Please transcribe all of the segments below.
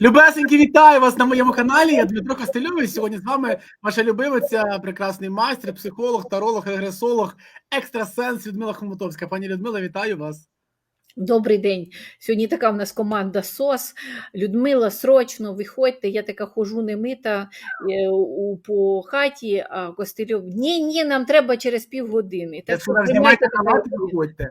Любесенькі, вітаю вас на моєму каналі. Я Дмитро Костельович. Сьогодні з вами ваша любимиця, прекрасний майстер, психолог, таролог, регресолог, екстрасенс Людмила Хомутовська. Пані Людмила, вітаю вас. Добрий день. Сьогодні така в нас команда СОС. Людмила, срочно виходьте. Я така хожу немита е, у, по хаті, а Костельов. Ні, ні, нам треба через півгодини. Я Так що знімайте виходьте.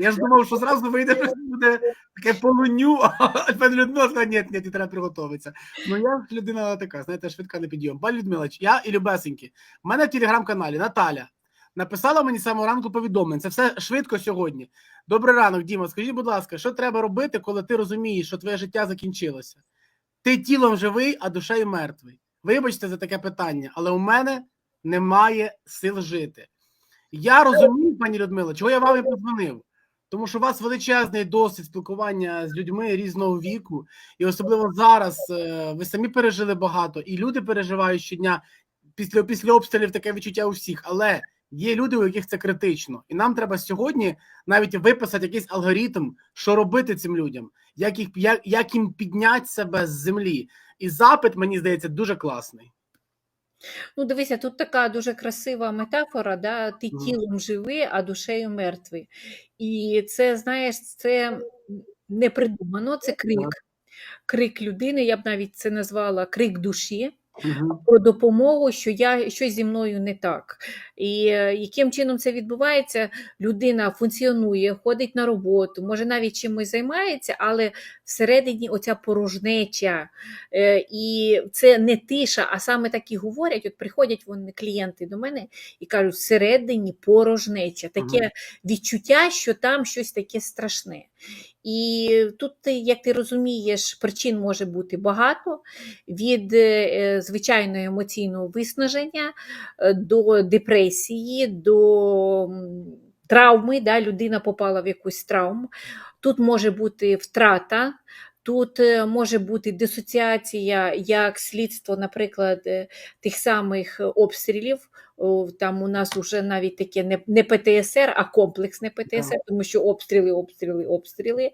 Я ж думав, що зразу вийде, що буде таке полуню, а Людмила сказала, ні, ні, треба приготуватися. Ну я людина така, знаєте, швидка на підйом. Пані Людмила, я і Любесеньки. У мене в телеграм-каналі Наталя написала мені самого ранку повідомлення. Це все швидко сьогодні. Добрий ранок, Діма. Скажіть, будь ласка, що треба робити, коли ти розумієш, що твоє життя закінчилося? Ти тілом живий, а душею мертвий. Вибачте за таке питання, але у мене немає сил жити. Я розумію, пані Людмила, чого я вам і подзвонив. Тому що у вас величезний досвід спілкування з людьми різного віку, і особливо зараз е, ви самі пережили багато, і люди переживають щодня після, після обстрілів таке відчуття у всіх. Але є люди, у яких це критично, і нам треба сьогодні навіть виписати якийсь алгоритм, що робити цим людям, як їх як, як їм підняти себе з землі. І запит, мені здається, дуже класний. Ну, дивися, тут така дуже красива метафора, да? ти тілом живий, а душею мертвий. І це, знаєш, це не придумано, це крик. Крик людини, я б навіть це назвала крик душі. Про допомогу, що я щось зі мною не так. І е, яким чином це відбувається? Людина функціонує, ходить на роботу, може навіть чимось займається, але всередині оця порожнеча. Е, І це не тиша, а саме так і говорять. От приходять вони клієнти до мене і кажуть, всередині порожнеча, таке відчуття, що там щось таке страшне. І тут, як ти розумієш, причин може бути багато від е, звичайного емоційного виснаження до депресії, до травми. Да, людина попала в якусь травму. Тут може бути втрата. Тут е, може бути дисоціація як слідство, наприклад, е, тих самих обстрілів. Там у нас вже навіть таке не, ПТСР, а комплексне ПТСР, тому що обстріли, обстріли, обстріли.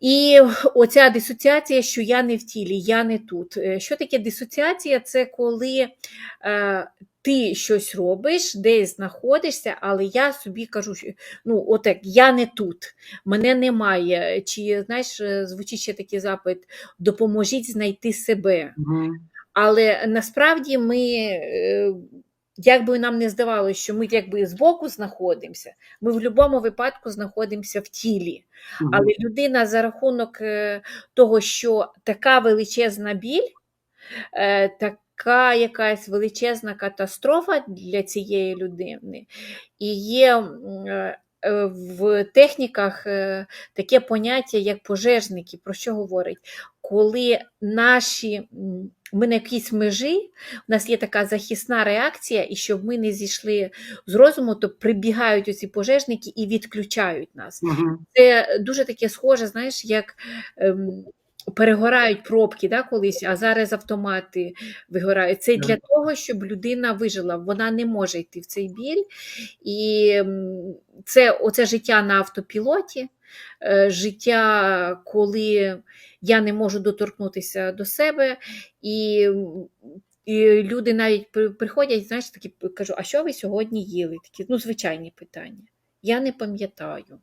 І оця дисоціація, що я не в тілі, я не тут. Е, Що таке дисоціація? Це коли ти щось робиш, десь знаходишся, але я собі кажу, що ну, отак, я не тут, мене немає. Чи знаєш, е, звучить ще такий запит: допоможіть знайти себе. Мгм. Але насправді ми, е, як би нам не здавалося, що ми якби збоку знаходимося, ми в будь-якому випадку знаходимося в тілі. Мгм. Але людина за рахунок е, того, що така величезна біль, е, така якась величезна катастрофа для цієї людини, і є е, е, в техніках е, таке поняття, як пожежники, про що говорить? Коли наші ми на якійсь межі, у нас є така захисна реакція, і щоб ми не зійшли з розуму, то прибігають оці пожежники і відключають нас. Мгм. Це дуже таке схоже, знаєш, як ем, перегорають пробки да, колись, а зараз автомати вигорають. Це для того, щоб людина вижила. Вона не може йти в цей біль. І це оце життя на автопілоті, е, життя, коли я не можу доторкнутися до себе. І і люди навіть при- приходять, знаєш, такі кажу, а що ви сьогодні їли? Такі, ну, звичайні питання. Я не пам'ятаю.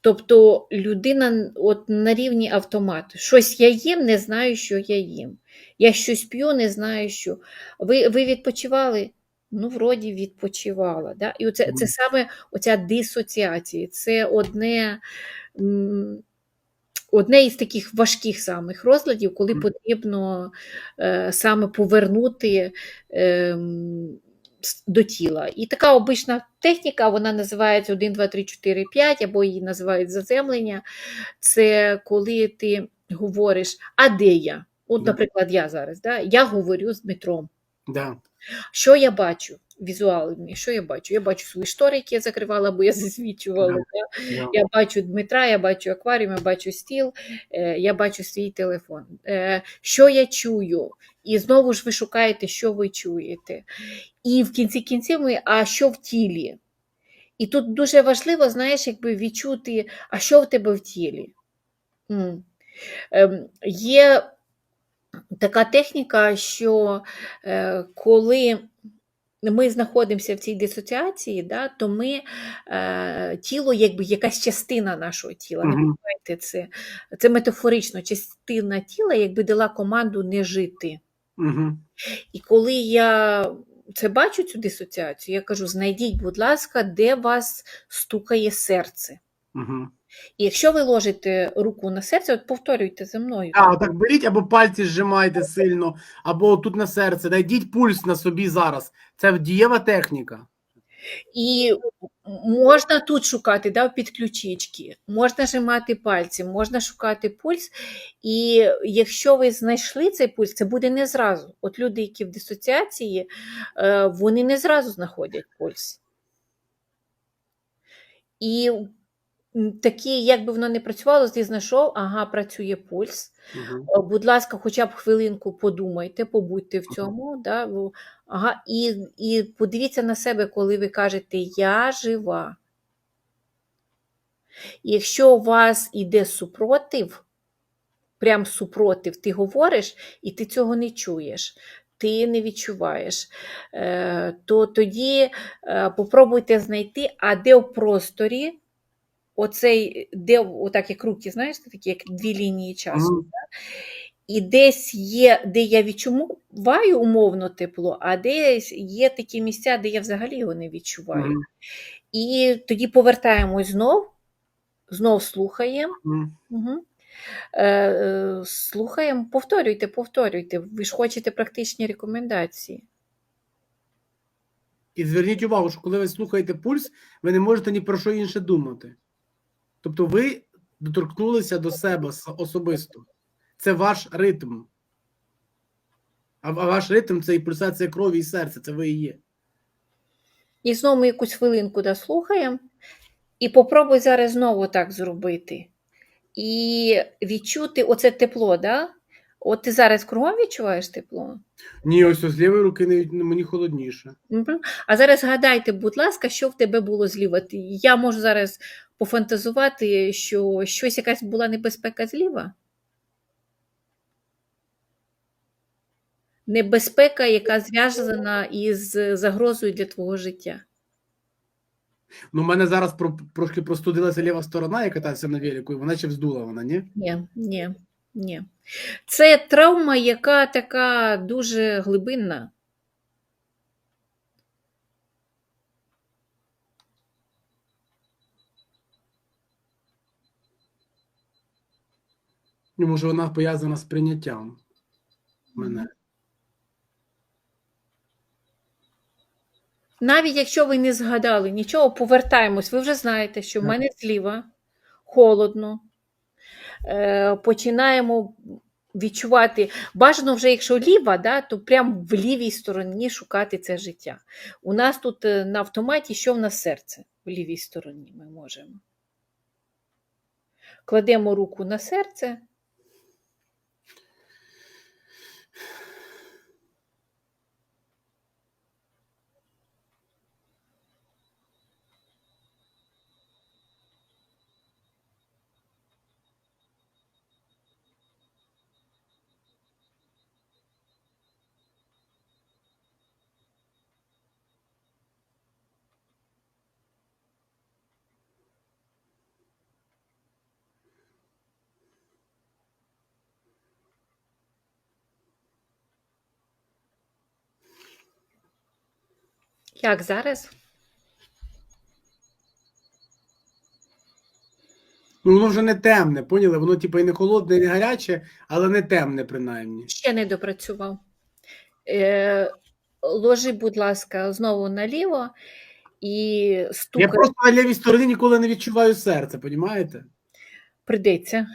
Тобто людина от на рівні автомату. Щось я їм, не знаю, що я їм. Я щось п'ю, не знаю, що. Ви, ви відпочивали? Ну, вроді відпочивала. Да? І оце, це саме оця дисоціація. Це одне, одне із таких важких самих розладів, коли потрібно е, саме повернути. с- до тіла. І така обична техніка, вона називається 1, 2, 3, 4, 5, або її називають заземлення. Це коли ти говориш, а де я? От, наприклад, я зараз, да? я говорю з Дмитром. Да. Що я бачу? Візуальні, що я бачу? Я бачу свої штори, які я закривала, бо я засвічувала. Да? Да. Я бачу Дмитра, я бачу акваріум, я бачу стіл, е, я бачу свій телефон. Е, Що я чую? І знову ж ви шукаєте, що ви чуєте. І в кінці кінців ми, а що в тілі? І тут дуже важливо, знаєш, якби відчути, а що в тебе в тілі. Ем, Є така техніка, що е, коли ми знаходимося в цій дисоціації, да, то ми е, тіло, якби якась частина нашого тіла, не Мгм. забувайте це, це метафорично, частина тіла, якби дала команду не жити. Угу. І коли я це бачу, цю дисоціацію, я кажу: знайдіть, будь ласка, де вас стукає серце. Угу. І якщо ви ложите руку на серце, от повторюйте за мною. А, так беріть або пальці зжимайте сильно, або тут на серце. Найдіть пульс на собі зараз. Це дієва техніка. І можна тут шукати да, в підключички, можна жимати пальці, можна шукати пульс. І якщо ви знайшли цей пульс, це буде не зразу. От люди, які в дисоціації, е, вони не зразу знаходять пульс. І такі, як би воно не працювало, ти знайшов, ага, працює пульс. Угу. Будь ласка, хоча б хвилинку подумайте, побудьте в цьому. Да? Ага, і, і подивіться на себе, коли ви кажете Я жива. І якщо у вас іде супротив, прям супротив, ти говориш, і ти цього не чуєш, ти не відчуваєш, е, то тоді е, попробуйте знайти, а де в просторі, оцей, де отак як руки, знаєш, такі як дві лінії часу. Угу. І десь є, де я відчуваю умовно тепло, а десь є такі місця, де я взагалі його не відчуваю. Угу. І тоді повертаємось знов, знов слухаємо. Угу. Угу. Слухаємо, повторюйте, повторюйте. Ви ж хочете практичні рекомендації. І зверніть увагу, що коли ви слухаєте пульс, ви не можете ні про що інше думати. Тобто ви доторкнулися до себе особисто. Це ваш ритм. А ваш ритм це і пульсація крові і серця, це ви і є. І знову ми якусь хвилинку да, слухаємо. І попробуй зараз знову так зробити. І відчути оце тепло, да? От ти зараз кругом відчуваєш тепло? Ні, ось з лівої руки не, мені холодніше. Мгм. А зараз згадайте, будь ласка, що в тебе було зліва. Я можу зараз пофантазувати, що щось якась була небезпека зліва. Небезпека, яка зв'язана із загрозою для твого життя. Ну, в мене зараз про, трошки простудилася ліва сторона, я катався на велику, і вона ще вздула вона, ні? Ні, ні, ні. Це травма, яка така дуже глибинна. Ну, може, вона пов'язана з прийняттям мене. Навіть якщо ви не згадали нічого, повертаємось. Ви вже знаєте, що в мене зліва холодно. Е, починаємо відчувати. Бажано вже, якщо ліва, да, то прямо в лівій стороні шукати це життя. У нас тут е, на автоматі, що в нас серце в лівій стороні ми можемо. Кладемо руку на серце. Як зараз? Ну, воно вже не темне, поняли? Воно, типу, і не холодне, і не гаряче, але не темне, принаймні. Ще не допрацював. Е, ложи, будь ласка, знову наліво і Я просто на лівій стороні ніколи не відчуваю серце, понімаєте? Придеться.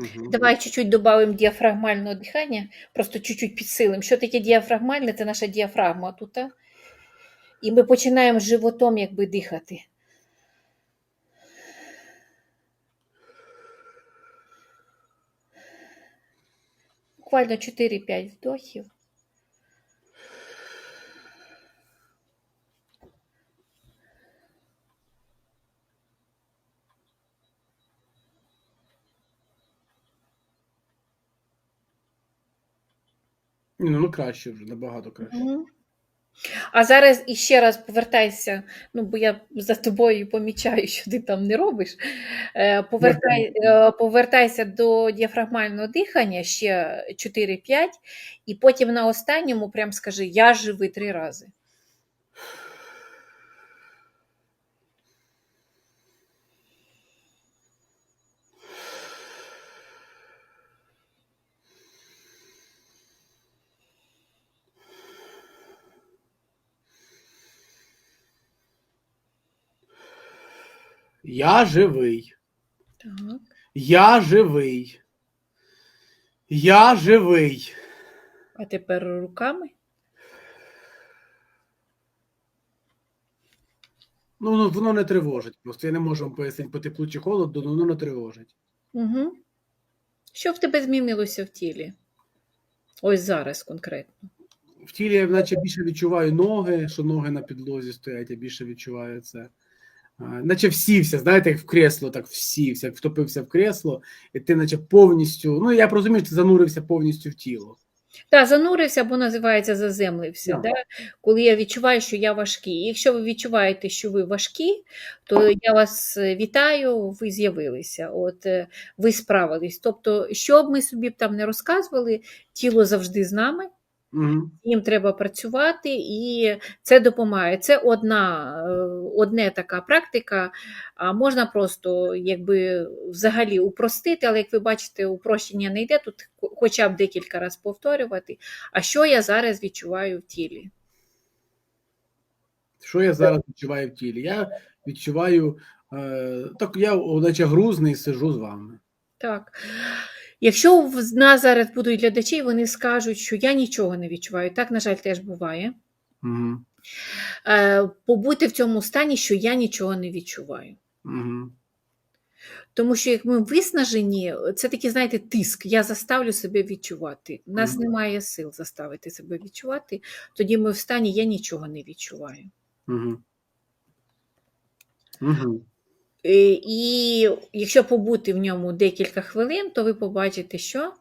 Мгм. Давай чуть-чуть додамо діафрагмального дихання, просто чуть-чуть підсилимо. Що таке діафрагмальне? Це наша діафрагма тут. І ми починаємо животом якби дихати. Буквально 4-5 вдохів. Ну, ну краще вже, набагато краще. Угу. А зараз іще раз повертайся, ну бо я за тобою помічаю, що ти там не робиш. Е, Повертай, е, повертайся до діафрагмального дихання ще 4-5, і потім на останньому прям скажи Я живий три рази. Я живий. Так. Я живий. Я живий. А тепер руками. Ну, ну, воно не тривожить. Просто я не можу вам пояснити по теплу чи холоду, але воно не тривожить. Угу. Що в тебе змінилося в тілі? Ось зараз конкретно. В тілі я наче більше відчуваю ноги, що ноги на підлозі стоять, я більше відчуваю це. Наче всівся, знаєте, як в кресло, так всівся, втопився в кресло, і ти, наче повністю. Ну, я розумію, що ти занурився повністю в тіло. Так, занурився або називається заземлився. Так. Да? Коли я відчуваю, що я важкий. І Якщо ви відчуваєте, що ви важкі, то я вас е, вітаю, ви з'явилися, от е, ви справились. Тобто, що б ми собі б там не розказували, тіло завжди з нами. Угу. Їм треба працювати, і це допомагає. Це одна, е, одне така практика. А можна просто якби взагалі упростити, але як ви бачите, упрощення не йде тут хоча б декілька разів повторювати. А що я зараз відчуваю в тілі? Що я зараз відчуваю в тілі? Я відчуваю, е, так я наче грузний сижу з вами. Так. Якщо в нас зараз будуть глядачі, вони скажуть, що я нічого не відчуваю. Так, на жаль, теж буває. Угу. Побудьте в цьому стані, що я нічого не відчуваю. Угу. Тому що як ми виснажені, це такий, знаєте, тиск. Я заставлю себе відчувати. У нас Мгм. немає сил заставити себе відчувати. Тоді ми в стані я нічого не відчуваю. Угу. Е, І якщо побути в ньому декілька хвилин, то ви побачите, що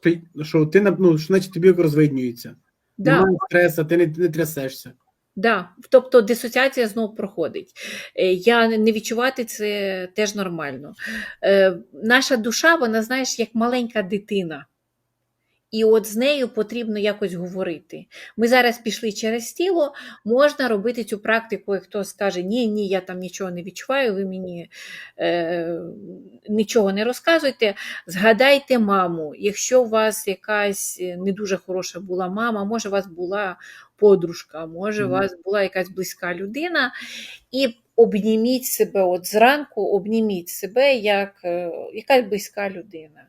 Ти, що ти ну, що, значить тобі розвиднюється. да, Немає стресу, ти не, не трясешся. да, тобто дисоціація знов проходить. Е, Я не відчувати це теж нормально. Е, Наша душа, вона, знаєш, як маленька дитина. І от з нею потрібно якось говорити. Ми зараз пішли через тіло, можна робити цю практику, як хтось скаже, ні, ні, я там нічого не відчуваю, ви мені е, нічого не розказуйте. Згадайте маму, якщо у вас якась е, не дуже хороша була мама, може, у вас була подружка, може, у вас була якась близька людина, і обніміть себе от зранку, обніміть себе як е, якась близька людина.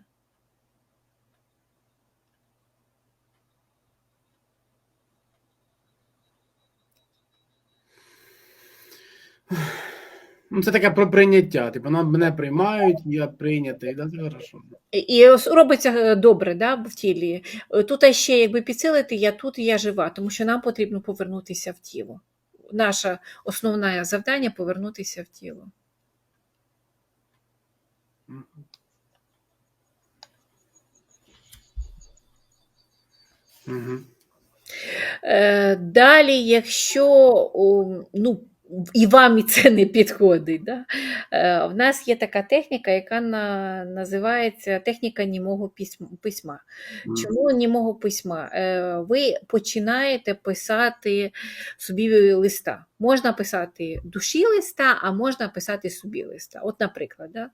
Це таке про прийняття. Типу, нам мене приймають, я прийнятий. Да, це хорошо. І- робиться е, добре да, в тілі. Е, Тут ще якби підсилити, я тут і я жива, тому що нам потрібно повернутися в тіло. Наше основне завдання повернутися в тіло. Е, Далі, якщо ну, і вам і це не підходить, да? е, в нас є така техніка, яка на, називається техніка німого письма. Чому німого письма? Е, Ви починаєте писати собі листа. Можна писати душі листа, а можна писати собі листа. От, наприклад, да?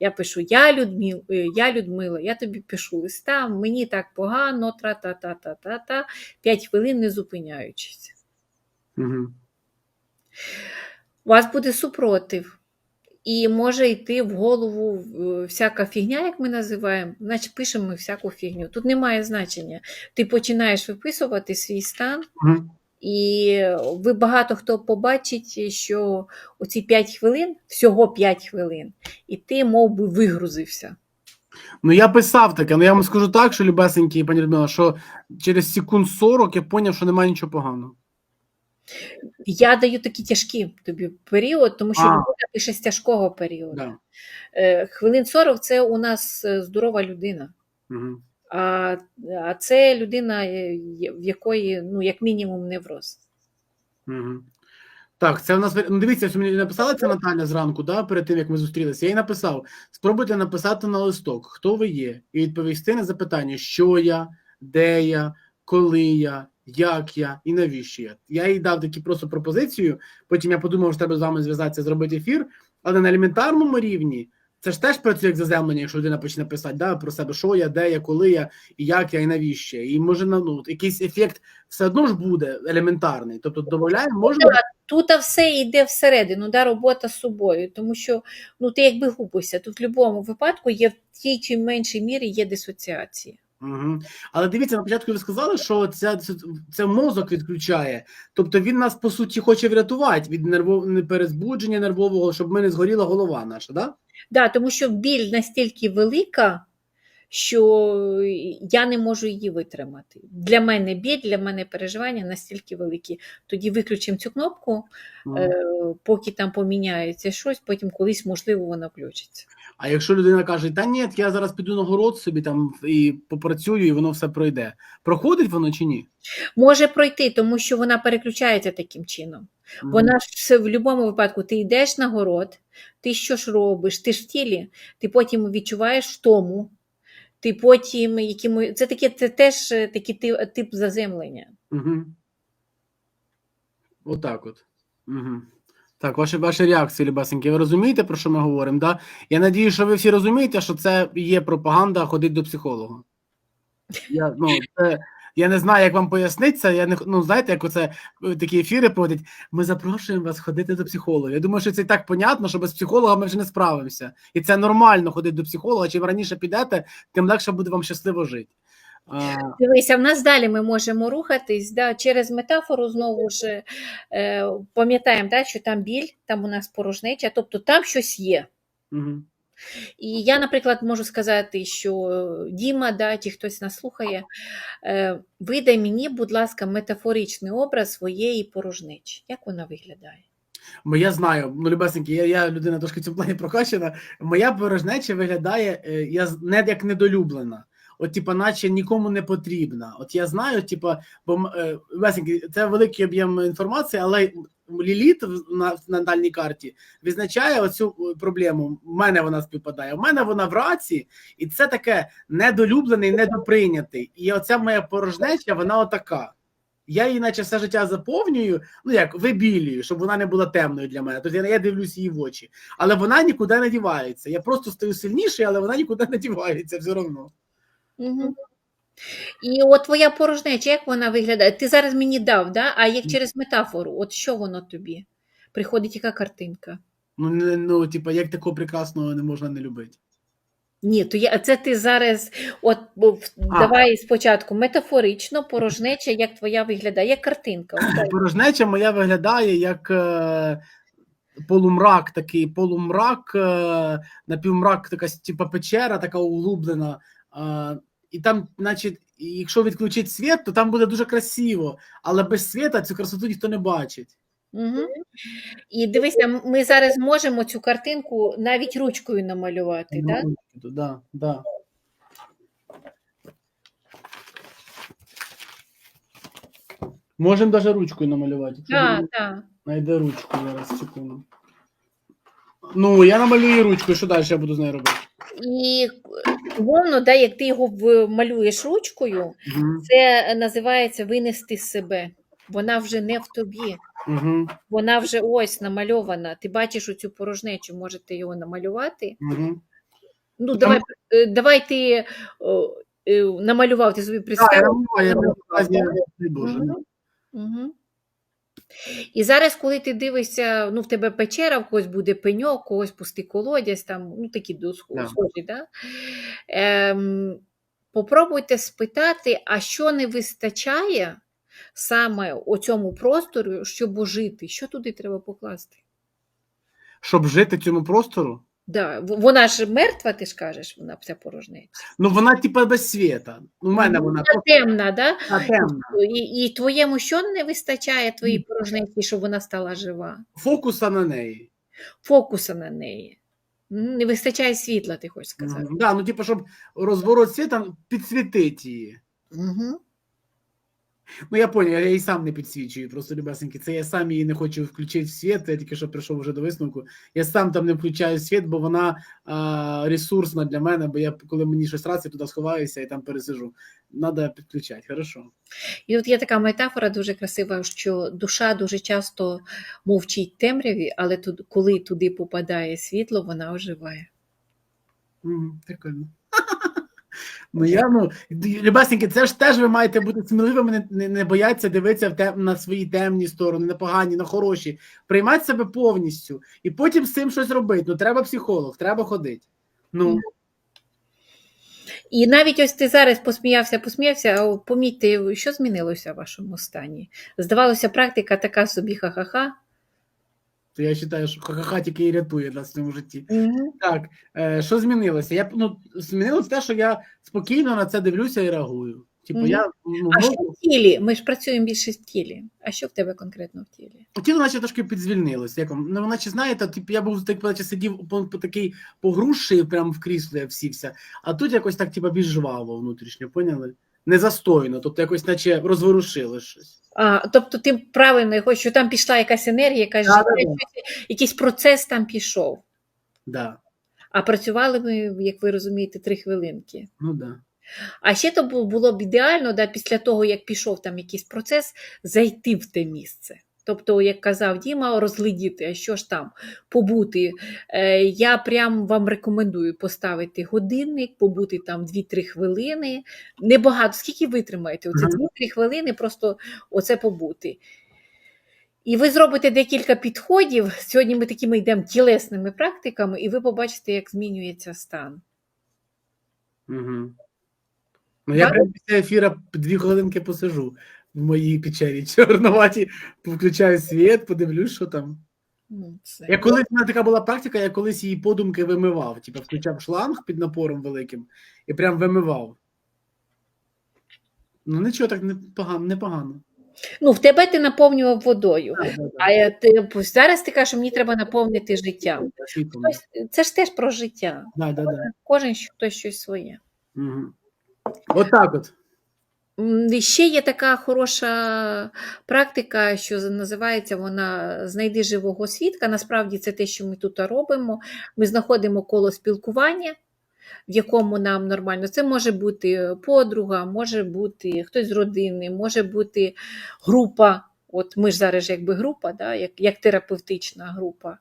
я пишу: Я, Людмил, е, я Людмила, я тобі пишу листа, мені так погано, тра-та-та-та-та-та, 5 хвилин не зупиняючись. Мгм. У вас буде супротив. І може йти в голову е, всяка фігня, як ми називаємо, значить пишемо ми всяку фігню. Тут немає значення. Ти починаєш виписувати свій стан, і ви багато хто побачить, що оці 5 хвилин, всього 5 хвилин, і ти мов би вигрузився. Ну я писав таке, ну я вам скажу так, що любесенькі, пані Людмила, що через секунд 40 я зрозумів, що немає нічого поганого. Я даю такі тяжкі тобі період, тому що А. пише з тяжкого періоду. Да. Е, Хвилин 40 це у нас е, здорова людина. Угу. А, а це людина, е, в якої, ну, як мінімум, невроз. Угу. Так, це в нас ну, дивіться, що мені написала це Наталя зранку, да, перед тим як ми зустрілися. Я їй написав: спробуйте написати на листок, хто ви є, і відповісти на запитання, що я, де я, коли я, як я і навіщо я. Я їй дав такі просто пропозицію. Потім я подумав, що треба з вами зв'язатися, зробити ефір, але на елементарному рівні. Це ж теж працює як заземлення, якщо людина почне писати да, про себе, що я, де я, коли я, і як я, і навіщо. І може на ну, якийсь ефект все одно ж буде елементарний. Тобто додаємо, можна. Тут все йде всередину, да, робота з собою, тому що ну, ти якби губишся. Тут в будь-якому випадку є в тій чи меншій мірі є дисоціація. Угу. Але дивіться, на початку ви сказали, що це, це, це мозок відключає. Тобто він нас по суті хоче врятувати від нервов... перезбудження нервового, щоб ми не згоріла голова наша, да? Да, тому що біль настільки велика, що я не можу її витримати. Для мене біль, для мене переживання настільки великі. Тоді виключимо цю кнопку, е, поки там поміняється щось, потім колись, можливо, вона включиться. А якщо людина каже, та ні, я зараз піду на город собі там і попрацюю, і воно все пройде. Проходить воно чи ні? Може пройти, тому що вона переключається таким чином. Мгм. Вона ж все в будь-якому випадку, ти йдеш на город, ти що ж робиш, ти ж в тілі, ти потім відчуваєш втому, ти потім якимо... це таке, це теж е, такий тип, тип заземлення. Угу. Отак от. Угу. Так, ваші, ваші реакції, Любасеньки, ви розумієте, про що ми говоримо? Да? Я надію, що ви всі розумієте, що це є пропаганда ходить до психолога. Я, ну, це, я не знаю, як вам пояснити це. Я не, ну, знаєте, як оце е, такі ефіри проводять. Ми запрошуємо вас ходити до психолога. Я думаю, що це і так понятно, що без психолога ми вже не справимося. І це нормально ходити до психолога. Чим раніше підете, тим легше буде вам щасливо жити. А, Дивися, в нас далі ми можемо рухатись да, через метафору знову ж е, пам'ятаємо, да, що там біль, там у нас порожнеча, тобто там щось є. угу. І я, наприклад, можу сказати, що Діма, да, чи хтось нас слухає, е, видай мені, будь ласка, метафоричний образ своєї порожнечі. Як вона виглядає? Бо я знаю, ну любесеньки, я, я людина трошки в цьому плані прокачана. Моя порожнеча виглядає е, я не як недолюблена. От, типа, наче нікому не потрібна. От я знаю, типа, бо м, е, Любесеньки, це великий об'єм інформації, але ліліт на, на дальній карті визначає оцю е, проблему. У мене вона співпадає. У мене вона в раці, і це таке недолюблений, недоприйнятий. І оця моя порожнеча, вона отака. Я її, наче все життя заповнюю, ну як вибілюю, щоб вона не була темною для мене. Тобто я, я дивлюсь її в очі. Але вона нікуди не дівається. Я просто стаю сильніший, але вона нікуди не дівається все одно. Угу. І от твоя порожнеча, як вона виглядає? Ти зараз мені дав, да? а як через метафору, от що воно тобі? Приходить яка картинка? Ну, не, ну, типа, як такого прекрасного не можна не любити. Ні, то я це ти зараз, от бо в- А. давай спочатку метафорично, порожнеча, як твоя виглядає, як картинка. От. Порожнеча моя виглядає як е, полумрак, такий полумрак, е, напівмрак, така типа печера, така углублена. Е, і там, значить, якщо відключити світ, то там буде дуже красиво, але без світа цю красоту ніхто не бачить. Угу. І дивися, ми зараз можемо цю картинку навіть ручкою намалювати, Ну, так? Да, да. Можемо навіть ручкою намалювати. Буде- так. Найде ручку зараз, секунду. Ну, я намалюю ручкою, що далі я буду з нею робити? І умовно, да, як ти його малюєш ручкою, Угу. це називається винести з себе. Вона вже не в тобі, Угу. вона вже ось намальована. Ти бачиш оцю порожнечу, можете його намалювати. Угу. Ну, давай, е, давай ти о, е, намалював, ти собі представив. намалюю, я І зараз, коли ти дивишся, ну в тебе печера, в когось буде пеньок, когось пустий колодязь, там, ну такі Да. схожі, да? ем, попробуйте спитати, а що не вистачає саме у цьому просторі, щоб жити, що туди треба покласти? Щоб жити цьому простору. Да, вона ж мертва, ти ж кажеш, вона вся порожнеча. Ну вона типа без світа. У мене вона Вона темна, да? темна. І, і твоєму що не вистачає твоїй порожнечі, щоб вона стала жива? Фокуса на неї. Фокуса на неї. Не вистачає світла, ти хочеш сказати. Мгм. Да, ну типу, щоб розворот світа підсвітити її. Угу. Ну я поняв, я її сам не підсвічую, просто любесеньки. Це я сам її не хочу включити в світ. Я тільки що прийшов вже до висновку. Я сам там не включаю світ, бо вона а, ресурсна для мене, бо я коли мені щось раз, я туди сховаюся і там пересижу. Надо підключати, хорошо. І от є така метафора дуже красива, що душа дуже часто мовчить темряві, але тут, коли туди попадає світло, вона оживає. Мгм, Прикольно. Ну я ну любесеньки, це ж теж ви маєте бути сміливими, не, не, не бояться дивитися в тем, на свої темні сторони, на погані, на хороші, приймати себе повністю і потім з цим щось робити. Ну треба психолог, треба ходити. Ну І навіть ось ти зараз посміявся, посміявся, а помітьте, що змінилося в вашому стані. Здавалося, практика така собі ха-ха-ха. То я вважаю, що ха-ха тільки і рятує нас в цьому житті. Мгм. Так, е, що змінилося? Я ну змінилося те, що я спокійно на це дивлюся і реагую. Типу, Мгм. я ну, А що в тілі? Ми ж працюємо більше в тілі. А що в тебе конкретно в тілі? тіло наче трошки підзвільнилось. Як вам? Ну, наче знаєте, типу, я був так наче сидів по, по такий погрузший прямо в крісло, я всівся, а тут якось так, типу, більш жваво внутрішньо, поняли? Не застойно, тобто якось наче розворушило щось. А, тобто ти правильно хочеш, що там пішла якась енергія, якась Да, життя, да. якийсь процес там пішов. Да. А працювали ми, як ви розумієте, три хвилинки. Ну да. А ще то було б ідеально, да, після того, як пішов там якийсь процес, зайти в те місце. Тобто, як казав Діма, розглядіти, а що ж там, побути. Е, я прям вам рекомендую поставити годинник, побути там 2-3 хвилини. Небагато, скільки витримаєте? Оце Мгм. 2-3 хвилини, просто оце побути. І ви зробите декілька підходів. Сьогодні ми такими йдемо тілесними практиками, і ви побачите, як змінюється стан. Угу. Ну, я Да? прям після ефіра дві хвилинки посижу в моїй печері чорноваті, включаю світ, подивлюсь, що там. Ну, це. Я колись в мене така була практика, я колись її подумки вимивав. Типу, включав шланг під напором великим і прям вимивав. Ну, нічого так непогано. непогано. Ну, в тебе ти наповнював водою. Да. А я, ти, зараз ти кажеш, що мені треба наповнити життям. Хтось- Це ж теж про життя. Да, да, да. Кожен хтось щось своє. Угу. От так от. Ще є така хороша практика, що називається вона Знайди живого свідка. Насправді це те, що ми тут робимо. Ми знаходимо коло спілкування, в якому нам нормально. Це може бути подруга, може бути хтось з родини, може бути група. От ми ж зараз якби група, да, як, як терапевтична група.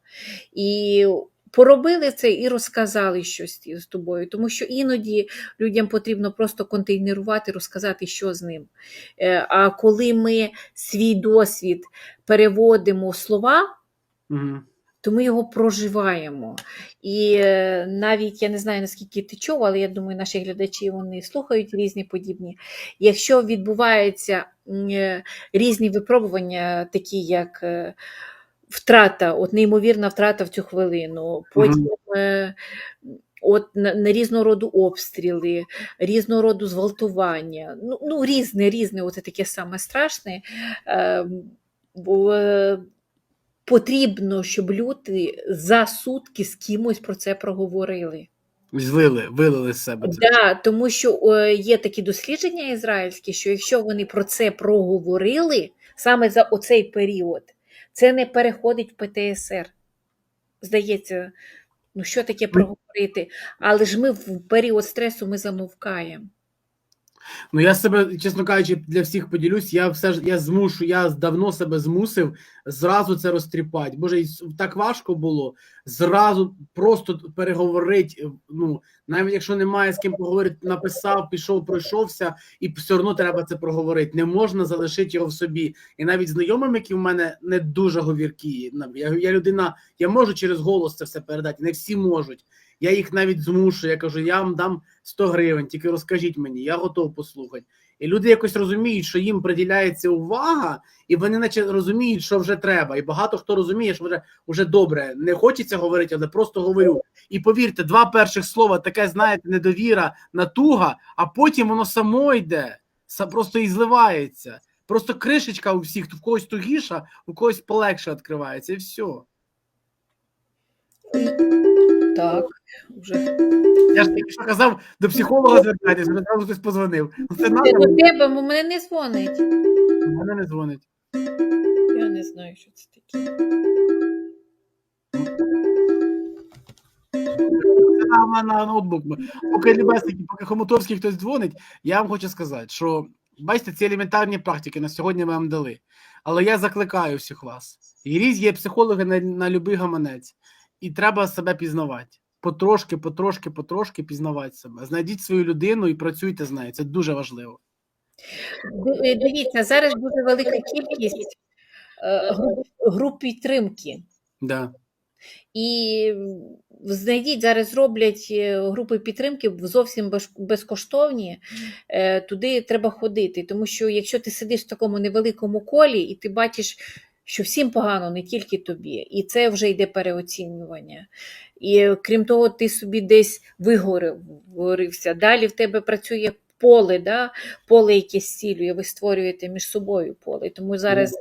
І поробили це і розказали щось з тобою, тому що іноді людям потрібно просто контейнерувати, розказати, що з ним. Е, А коли ми свій досвід переводимо в слова, Угу. то ми його проживаємо. І е, навіть я не знаю, наскільки ти чув, але я думаю, наші глядачі вони слухають різні подібні. Якщо відбуваються е, різні випробування, такі як втрата, от неймовірна втрата в цю хвилину, потім е, от на, на різного роду обстріли, різного роду зґвалтування, ну, ну різне, різне, от таке саме страшне. Е, бо, потрібно, щоб люди за сутки з кимось про це проговорили. Злили, вилили з себе. Да, тому що є такі дослідження ізраїльські, що якщо вони про це проговорили саме за оцей період, це не переходить в ПТСР. Здається, ну що таке проговорити? Але ж ми в період стресу ми замовкаємо. Ну я себе, чесно кажучи, для всіх поділюсь. Я все ж я змушу, я давно себе змусив зразу це розтріпати. Боже, і так важко було зразу просто переговорити. Ну навіть якщо немає з ким поговорити, написав, пішов, пройшовся, і все одно треба це проговорити. Не можна залишити його в собі. І навіть знайомим, які в мене не дуже говіркі. Я, я людина, я можу через голос це все передати. Не всі можуть. Я їх навіть змушую. Я кажу, я вам дам 100 гривень, тільки розкажіть мені, я готов послухати. І люди якось розуміють, що їм приділяється увага, і вони наче розуміють, що вже треба. І багато хто розуміє, що вже, вже добре, не хочеться говорити, але просто говорю. І повірте, два перших слова таке, знаєте, недовіра, натуга, а потім воно само йде, просто і зливається. Просто кришечка у всіх, в когось тугіша, у когось полегше відкривається, і все. Так, вже. Я ж тільки що казав, до психолога звертайтеся, вже одразу хтось позвонив. Ну, Це надо, до тебе, бо мене не дзвонить. мене не дзвонить. Я не знаю, що це таке. Це на, на, на ноутбук. Поки Лібесники, поки Хомутовський хтось дзвонить, я вам хочу сказати, що бачите, ці елементарні практики на сьогодні ми вам дали. Але я закликаю всіх вас. І різ є психологи на, на любий гаманець, і треба себе пізнавати. Потрошки, потрошки, потрошки пізнавати себе. Знайдіть свою людину і працюйте з нею. Це дуже важливо. Е, Дивіться, зараз дуже велика кількість е, груп, груп підтримки. Да. І знайдіть, зараз роблять е, групи підтримки зовсім безкоштовні. Туди треба ходити. Тому що якщо ти сидиш в такому невеликому колі і ти бачиш, що всім погано, не тільки тобі, і це вже йде переоцінювання. І крім того, ти собі десь вигорився. Далі в тебе працює поле, да? поле, яке зцілює, ви створюєте між собою поле. Тому зараз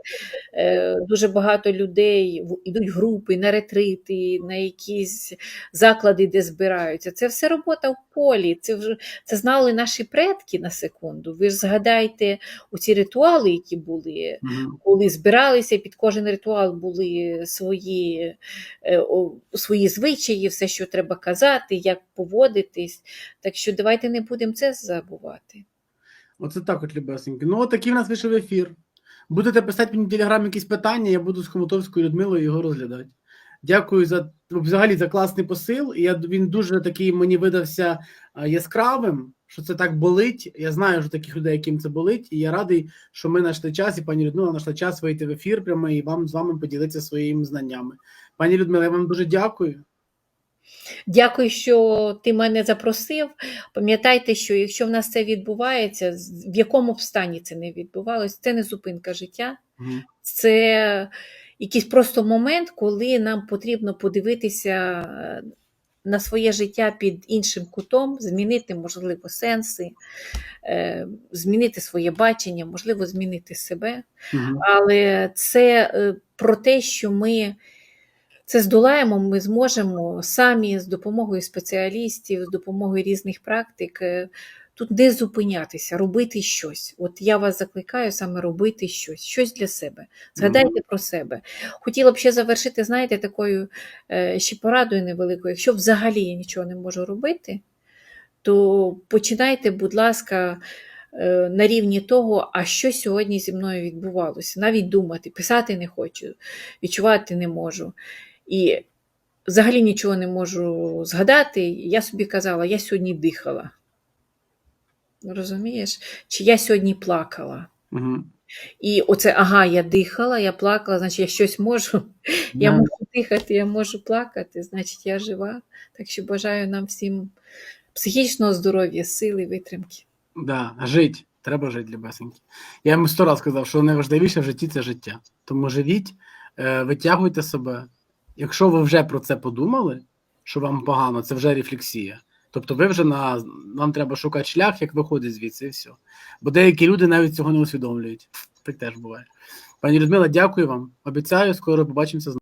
е, дуже багато людей в- йдуть групи, на ретрити, на якісь заклади, де збираються. Це все робота в полі. Це вже це знали наші предки на секунду. Ви ж згадайте оці ритуали, які були коли збиралися, під кожен ритуал були свої, е, о, свої звичаї, все, що треба казати, як поводитись. Так що давайте не будемо це забувати. Оце так от, любесеньки. Ну, от такий в нас вийшов ефір. Будете писати мені в телеграм якісь питання, я буду з Хомутовською Людмилою його розглядати. Дякую за взагалі за класний посил. Я, він дуже такий мені видався яскравим, що це так болить. Я знаю, що таких людей, яким це болить, і я радий, що ми знайшли час, і пані Людмила знайшла час вийти в ефір прямо і вам з вами поділитися своїми знаннями. Пані Людмила, я вам дуже дякую. Дякую, що ти мене запросив. Пам'ятайте, що якщо в нас це відбувається, в якому б стані це не відбувалося, це не зупинка життя. Це якийсь просто момент, коли нам потрібно подивитися е, на своє життя під іншим кутом, змінити, можливо, сенси, е, змінити своє бачення, можливо, змінити себе. Але це е, про те, що ми це здолаємо, ми зможемо самі з допомогою спеціалістів, з допомогою різних практик. е, Тут не зупинятися, робити щось. От я вас закликаю саме робити щось, щось для себе. Згадайте про себе. Хотіла б ще завершити, знаєте, такою е, ще порадою невеликою. Якщо взагалі я нічого не можу робити, то починайте, будь ласка, е, на рівні того, а що сьогодні зі мною відбувалося. Навіть думати, писати не хочу, відчувати не можу. І взагалі нічого не можу згадати. Я собі казала, я сьогодні дихала. Розумієш? Чи я сьогодні плакала? Мгм. І оце, ага, я дихала, я плакала, значить, я щось можу. Я можу дихати, я можу плакати, значить, я жива. Так що бажаю нам всім психічного здоров'я, сили, витримки. Да, жить. Треба жити, любесенькі. Я йому сто раз сказав, що найважливіше в житті це життя. Тому живіть, е, витягуйте себе. Якщо ви вже про це подумали, що вам погано, це вже рефлексія. Тобто ви вже на вам треба шукати шлях, як виходить звідси, і все. Бо деякі люди навіть цього не усвідомлюють. Так теж буває. Пані Людмила, дякую вам. Обіцяю, скоро побачимося з